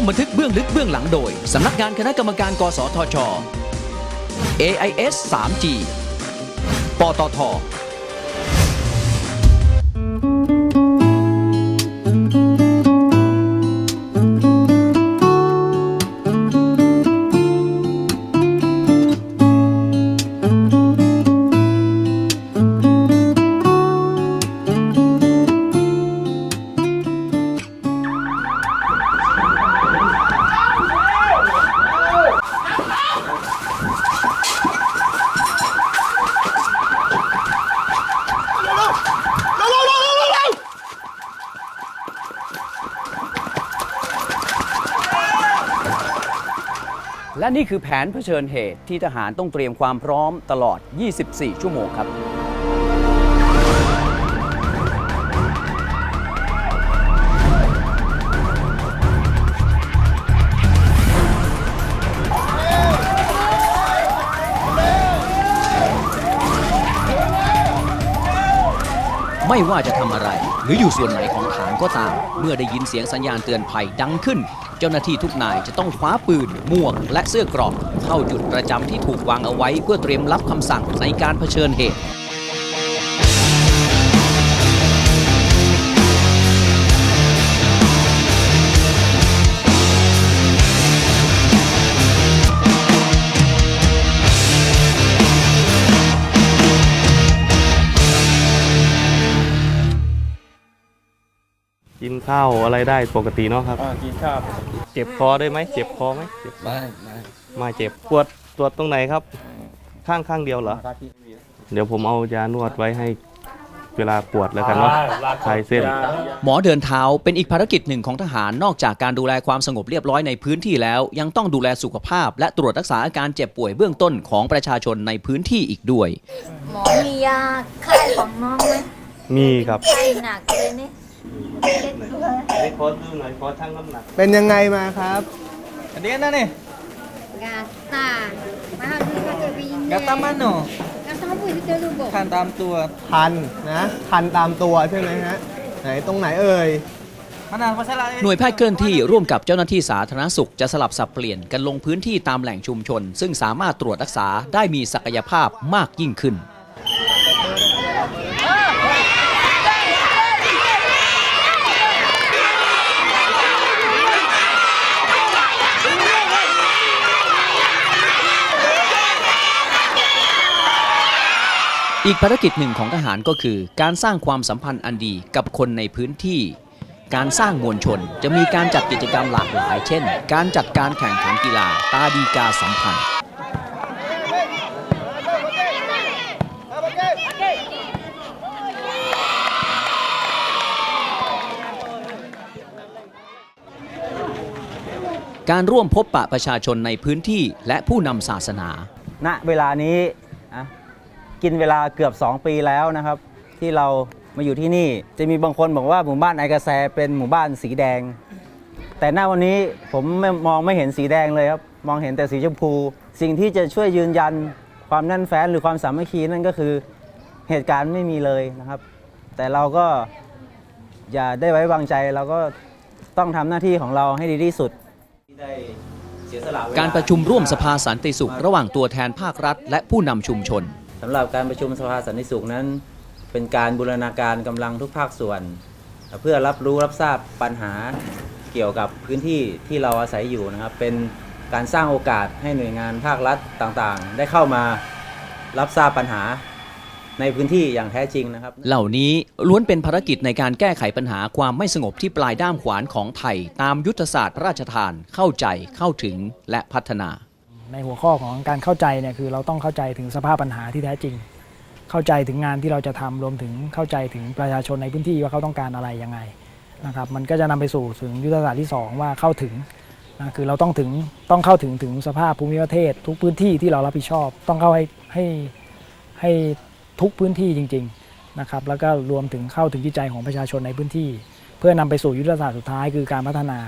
วมบันทึกเบื้องลึกเบื้องหลังโดย สำนักงานคณะกรรมการกสทช AIS 3G ปตท และนี่คือแผนเผชิญเหตุที่ทหารต้องเตรียมความพร้อมตลอด 24 ชั่วโมงครับ ไม่ว่าจะทำอะไร หรืออยู่ส่วนไหนของฐานก็ตาม เมื่อได้ยินเสียงสัญญาณเตือนภัยดังขึ้น เจ้าหน้าที่ทุกนายจะต้องคว้าปืน หมวก และเสื้อกรอกเข้าจุดประจำที่ถูกวางเอาไว้เพื่อเตรียมรับคำสั่งในการเผชิญเหตุ ข้าวอะไรได้ปกติเนาะครับ อ่ากินข้าวเจ็บคอได้ไหมเจ็บคอไหมเจ็บไม่ไม่ไม่เจ็บปวดปวดตรงไหนครับ ข้างข้างเดียวเหรอ ครับพี่เดี๋ยวผมเอายานวดไว้ให้เวลาปวดแล้วกันเนาะคลายเส้น หมอเดินเท้าเป็นอีกภารกิจหนึ่งของทหารนอกจากการดูแลความสงบเรียบร้อยในพื้นที่แล้ว ยังต้องดูแลสุขภาพ และตรวจรักษาอาการเจ็บป่วยเบื้องต้นของประชาชนในพื้นที่อีกด้วย หมอมียาไข้ของน้องไหมมีครับ ไข้หนักเลยนี่ ขอดูหน่อยขอชั่งน้ำหนักเป็นยังไงมาครับ อันนี้นะนี่ Gata. Mahal dulu kata bini. Gata mana? Gata apa kita lupa? คันตามตัวคันนะคันตามตัวใช่ไหมฮะ ไหนตรงไหนเอ่ย mana masalah หน่วยแพทย์เคลื่อนที่ร่วมกับเจ้าหน้าที่สาธารณสุขจะสลับสับเปลี่ยนกันลงพื้นที่ตามแหล่งชุมชน ซึ่งสามารถตรวจรักษาได้มีศักยภาพมากยิ่งขึ้น อีกภารกิจหนึ่งของทหารก็คือ การสร้างความสัมพันธ์อันดีกับคนในพื้นที่ การสร้างมวลชนจะมีการจัดกิจกรรมหลากหลาย เช่น การจัดการแข่งขันกีฬาตาดีกาสัมพันธ์ การร่วมพบปะประชาชนในพื้นที่และผู้นำศาสนา ณเวลานี้ กินเวลาเกือบ 2 ปีแล้วนะครับ ที่เรามาอยู่ที่นี่จะมีบางคนบอกว่าหมู่บ้านไอกระแซเป็นหมู่บ้านสีแดง แต่หน้าวันนี้ผมไม่มองไม่เห็นสีแดงเลยครับมองเห็นแต่สีชมพู สิ่งที่จะช่วยยืนยันความแน่นแฟ้นหรือความสามัคคีนั่นก็คือเหตุการณ์ไม่มีเลยนะครับ แต่เราก็อย่าได้ไว้วางใจเราก็ต้องทำหน้าที่ของเราให้ดีที่สุด การประชุมร่วมสภาสันติสุข ระหว่างตัวแทนภาครัฐ และผู้นำชุมชน สำหรับการประชุมสภาสันติสุขนั้น เป็นการบูรณาการกำลังทุกภาคส่วน เพื่อรับรู้รับทราบปัญหาเกี่ยวกับพื้นที่ที่เราอาศัยอยู่นะครับ เป็นการสร้างโอกาสให้หน่วยงานภาครัฐต่างๆ ได้เข้ามารับทราบปัญหาในพื้นที่อย่างแท้จริงนะครับ เหล่านี้ล้วนเป็นภารกิจในการแก้ไขปัญหาความไม่สงบที่ปลายด้ามขวานของไทย ตามยุทธศาสตร์พระราชทานเข้าใจเข้าถึงและพัฒนา ในหัวข้อของการเข้าใจเนี่ยคือเราต้องเข้าใจถึงสภาพปัญหาที่แท้จริง เข้าใจถึงงานที่เราจะทำรวมถึงเข้าใจถึงประชาชนในพื้นที่ว่าเขาต้องการอะไรยังไงนะครับมันก็จะนำไปสู่ถึงยุทธศาสตร์ที่สองว่าเข้าถึงนะคือเราต้องถึงต้องเข้าถึงถึงสภาพภูมิประเทศ ทุกพื้นที่ที่เรารับผิดชอบ ต้องเข้าให้ให้ให้ทุกพื้นที่จริงๆนะครับแล้วก็รวมถึงเข้าถึงจิตใจของประชาชนในพื้นที่ เพื่อนำไปสู่ยุทธศาสตร์สุดท้ายคือการพัฒนา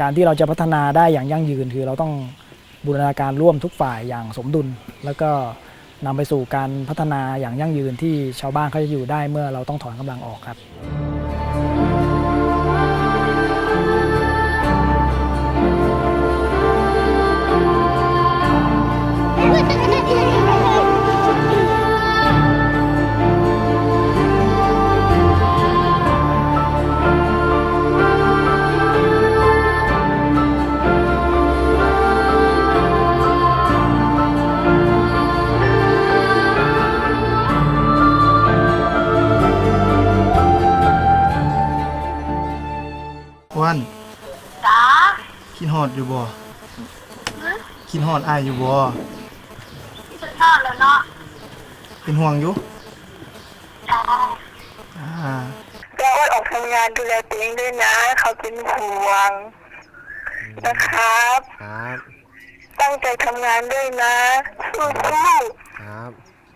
การที่เราจะพัฒนาได้อย่างยั่งยืนคือเราต้อง บูรณาการร่วมทุกฝ่ายอย่างสมดุล แล้วก็นำไปสู่การพัฒนาอย่างยั่งยืนที่ชาวบ้านเขาจะอยู่ได้เมื่อเราต้องถอนกำลังออกครับ อดอยู่บ่กินฮอดอายอยู่บ่เป็นทอดแล้วเนาะเป็นห่วงอยู่อ่าแล้วอดออกทำงานดูแลตัวเองด้วยนะ เขาเป็นห่วงนะครับ ครับ ตั้งใจทำงานด้วยนะสู้ครับ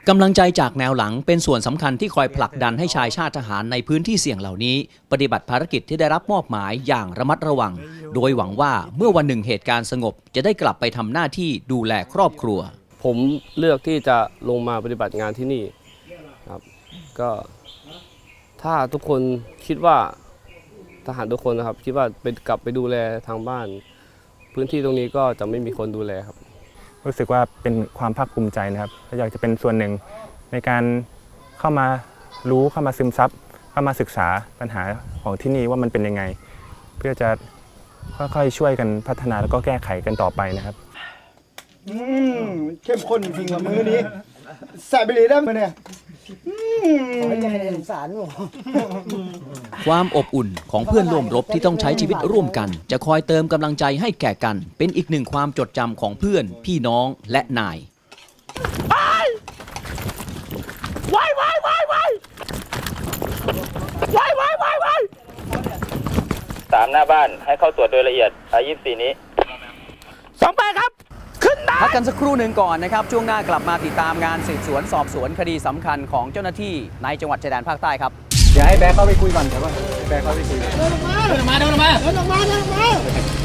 กำลังใจจากแนวหลังเป็นส่วนสำคัญที่คอยผลักดันให้ชายชาติทหารในพื้นที่เสี่ยงเหล่านี้ ปฏิบัติภารกิจที่ได้รับมอบหมายอย่างระมัดระวัง โดยหวังว่าเมื่อวันหนึ่งเหตุการณ์สงบ จะได้กลับไปทำหน้าที่ดูแลครอบครัว ผมเลือกที่จะลงมาปฏิบัติงานที่นี่ครับก็ ถ้าทุกคนคิดว่าทหารทุกคนนะครับ คิดว่าไปกลับไปดูแลทางบ้าน พื้นที่ตรงนี้ก็จะไม่มีคนดูแลครับ รู้สึกว่าเป็นความภาคภูมิใจนะครับและอยากจะเป็นส่วนหนึ่งในการเข้ามารู้เข้ามาซึมซับเข้ามาศึกษาปัญหาของที่นี่ว่ามันเป็นยังไง เพื่อจะค่อยๆช่วยกันพัฒนาแล้วก็แก้ไขกันต่อไปนะครับอืมเข้มข้นจริงๆว่ะมื้อนี้ใส่ไปเลยได้ไหมเนี่ย ขอใจในสงสารผมความอบอุ่นของเพื่อนร่วมรบที่ต้องใช้ชีวิตร่วมกัน จะคอยเติมกำลังใจให้แก่กัน เป็นอีกหนึ่งความจดจำของเพื่อน พี่น้องและนายสามหน้าบ้านให้เข้าตรวจโดยละเอียดอายี่สี่นี้ พักกันสักครู่หนึ่งก่อนนะครับ ช่วงหน้ากลับมาติดตามงานสืบสวนสอบสวนคดีสำคัญของเจ้าหน้าที่ในจังหวัดชายแดนภาคใต้ครับเดี๋ยวให้แบ๊กเข้าไปคุยก่อนเดี๋ยวก่อนแบ๊กเข้าไปคุยเดินออกมาเดินออกมาเดินออกมาเดินออกมา